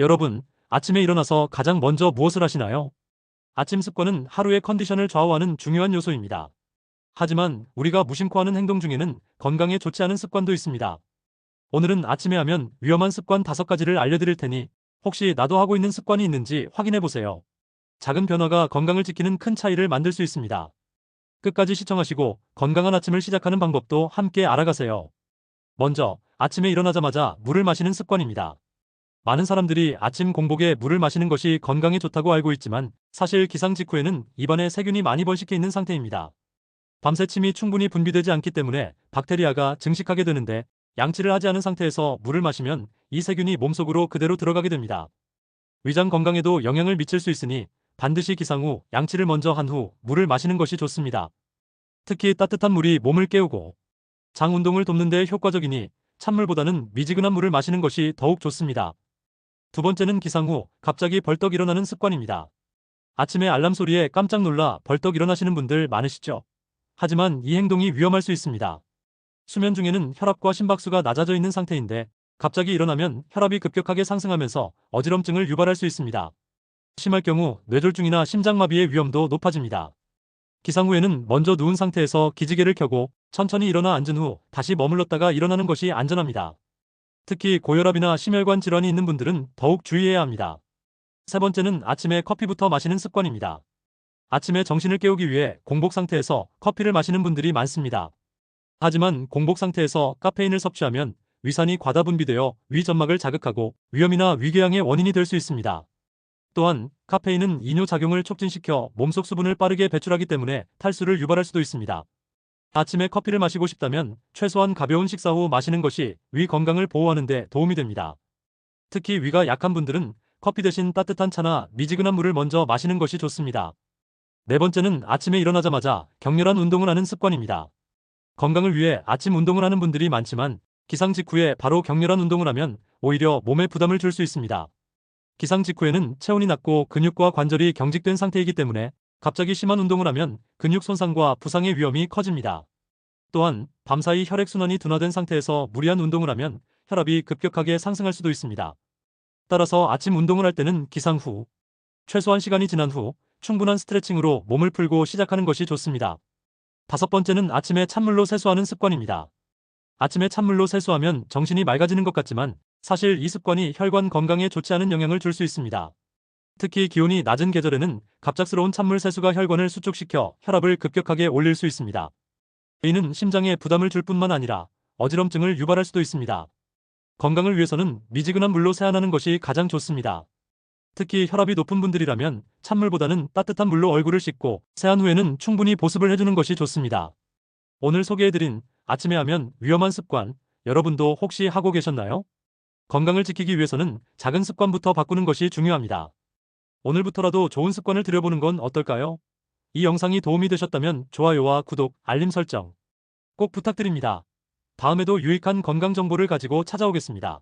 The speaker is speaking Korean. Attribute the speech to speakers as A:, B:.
A: 여러분, 아침에 일어나서 가장 먼저 무엇을 하시나요? 아침 습관은 하루의 컨디션을 좌우하는 중요한 요소입니다. 하지만 우리가 무심코 하는 행동 중에는 건강에 좋지 않은 습관도 있습니다. 오늘은 아침에 하면 위험한 습관 5가지를 알려드릴 테니 혹시 나도 하고 있는 습관이 있는지 확인해 보세요. 작은 변화가 건강을 지키는 큰 차이를 만들 수 있습니다. 끝까지 시청하시고 건강한 아침을 시작하는 방법도 함께 알아가세요. 먼저 아침에 일어나자마자 물을 마시는 습관입니다. 많은 사람들이 아침 공복에 물을 마시는 것이 건강에 좋다고 알고 있지만 사실 기상 직후에는 입안에 세균이 많이 번식해 있는 상태입니다. 밤새 침이 충분히 분비되지 않기 때문에 박테리아가 증식하게 되는데 양치를 하지 않은 상태에서 물을 마시면 이 세균이 몸속으로 그대로 들어가게 됩니다. 위장 건강에도 영향을 미칠 수 있으니 반드시 기상 후 양치를 먼저 한 후 물을 마시는 것이 좋습니다. 특히 따뜻한 물이 몸을 깨우고 장 운동을 돕는 데 효과적이니 찬물보다는 미지근한 물을 마시는 것이 더욱 좋습니다. 두 번째는 기상 후 갑자기 벌떡 일어나는 습관입니다. 아침에 알람 소리에 깜짝 놀라 벌떡 일어나시는 분들 많으시죠? 하지만 이 행동이 위험할 수 있습니다. 수면 중에는 혈압과 심박수가 낮아져 있는 상태인데 갑자기 일어나면 혈압이 급격하게 상승하면서 어지럼증을 유발할 수 있습니다. 심할 경우 뇌졸중이나 심장마비의 위험도 높아집니다. 기상 후에는 먼저 누운 상태에서 기지개를 켜고 천천히 일어나 앉은 후 다시 머물렀다가 일어나는 것이 안전합니다. 특히 고혈압이나 심혈관 질환이 있는 분들은 더욱 주의해야 합니다. 세 번째는 아침에 커피부터 마시는 습관입니다. 아침에 정신을 깨우기 위해 공복 상태에서 커피를 마시는 분들이 많습니다. 하지만 공복 상태에서 카페인을 섭취하면 위산이 과다 분비되어 위 점막을 자극하고 위염이나 위궤양의 원인이 될 수 있습니다. 또한 카페인은 이뇨 작용을 촉진시켜 몸속 수분을 빠르게 배출하기 때문에 탈수를 유발할 수도 있습니다. 아침에 커피를 마시고 싶다면 최소한 가벼운 식사 후 마시는 것이 위 건강을 보호하는 데 도움이 됩니다. 특히 위가 약한 분들은 커피 대신 따뜻한 차나 미지근한 물을 먼저 마시는 것이 좋습니다. 네 번째는 아침에 일어나자마자 격렬한 운동을 하는 습관입니다. 건강을 위해 아침 운동을 하는 분들이 많지만 기상 직후에 바로 격렬한 운동을 하면 오히려 몸에 부담을 줄 수 있습니다. 기상 직후에는 체온이 낮고 근육과 관절이 경직된 상태이기 때문에 갑자기 심한 운동을 하면 근육 손상과 부상의 위험이 커집니다. 또한 밤사이 혈액순환이 둔화된 상태에서 무리한 운동을 하면 혈압이 급격하게 상승할 수도 있습니다. 따라서 아침 운동을 할 때는 기상 후, 최소한 시간이 지난 후 충분한 스트레칭으로 몸을 풀고 시작하는 것이 좋습니다. 다섯 번째는 아침에 찬물로 세수하는 습관입니다. 아침에 찬물로 세수하면 정신이 맑아지는 것 같지만 사실 이 습관이 혈관 건강에 좋지 않은 영향을 줄 수 있습니다. 특히 기온이 낮은 계절에는 갑작스러운 찬물 세수가 혈관을 수축시켜 혈압을 급격하게 올릴 수 있습니다. 이는 심장에 부담을 줄 뿐만 아니라 어지럼증을 유발할 수도 있습니다. 건강을 위해서는 미지근한 물로 세안하는 것이 가장 좋습니다. 특히 혈압이 높은 분들이라면 찬물보다는 따뜻한 물로 얼굴을 씻고 세안 후에는 충분히 보습을 해주는 것이 좋습니다. 오늘 소개해드린 아침에 하면 위험한 습관, 여러분도 혹시 하고 계셨나요? 건강을 지키기 위해서는 작은 습관부터 바꾸는 것이 중요합니다. 오늘부터라도 좋은 습관을 들여보는 건 어떨까요? 이 영상이 도움이 되셨다면 좋아요와 구독, 알림 설정 꼭 부탁드립니다. 다음에도 유익한 건강 정보를 가지고 찾아오겠습니다.